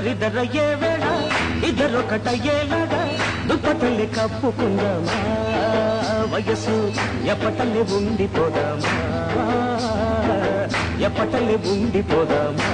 ఒకరిద్దరయ్యే వేళ ఇద్దరొకటయ్యేలాగా దుప్పటల్లి కప్పుకుందామా వయసు ఎప్పటల్లి ఉండిపోదామా ఎప్పటల్లి ఉండిపోదామా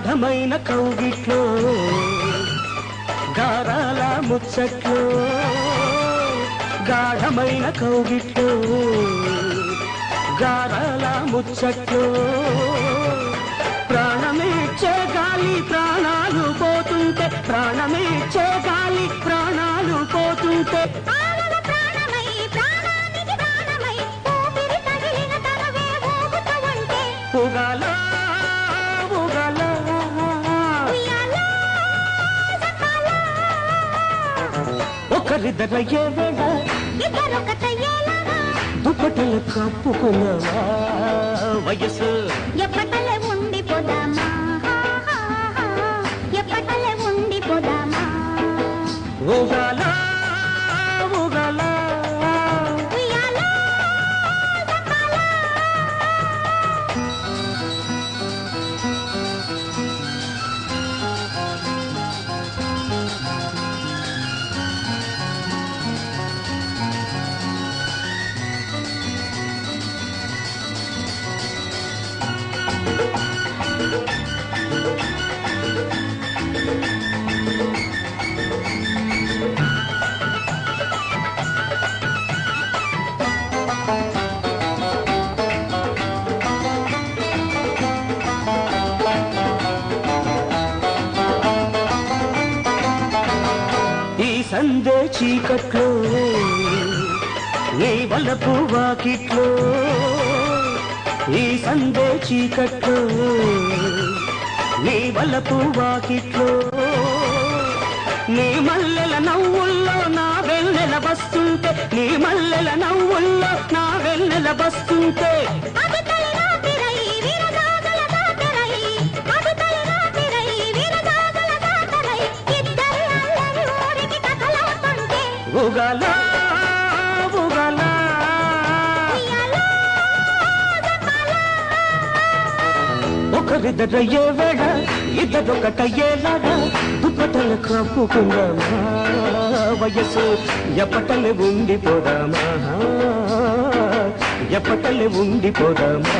గాఢమైన కౌగిట్లో గారాల ముచ్చట్లో గాఢమైన కౌగిట్లో గారాల ముచ్చట్లో. ప్రాణమేచ్చే గాలి ప్రాణాలు పోతుంటే ప్రాణమేచ్చే గాలి ప్రాణాలు పోతుంటే. ఆరవ ఒకరిద్దరయ్యే వేళ దుప్పటలు కప్పుకున్నావా? వయసు ఎప్పటలే ఉండిపోదామా? ఎప్పటలే ఉండిపోదామా? నందే చీకట్లో నీ వలపు వాకిట్లో ఈ సందే చీకట్లో నీ వలపు వాకిట్లో. నీ మల్లెల నవ్వుల్లో నా వెన్నెల వస్తుంటే నీ మల్లెల నవ్వుల్లో నా వెన్నెల వస్తుంటే ఉగాల ఉగాల ఉయ్యాలా, చంపాలా. ఒకరిద్దరయ్యే వేళ ఇద్దరొకటయ్యేలాగా దుప్పటలు కప్పుకుందామా? వయసు ఎప్పటలు ఉండిపోదామా? ఎప్పటలు ఉండిపోదామా?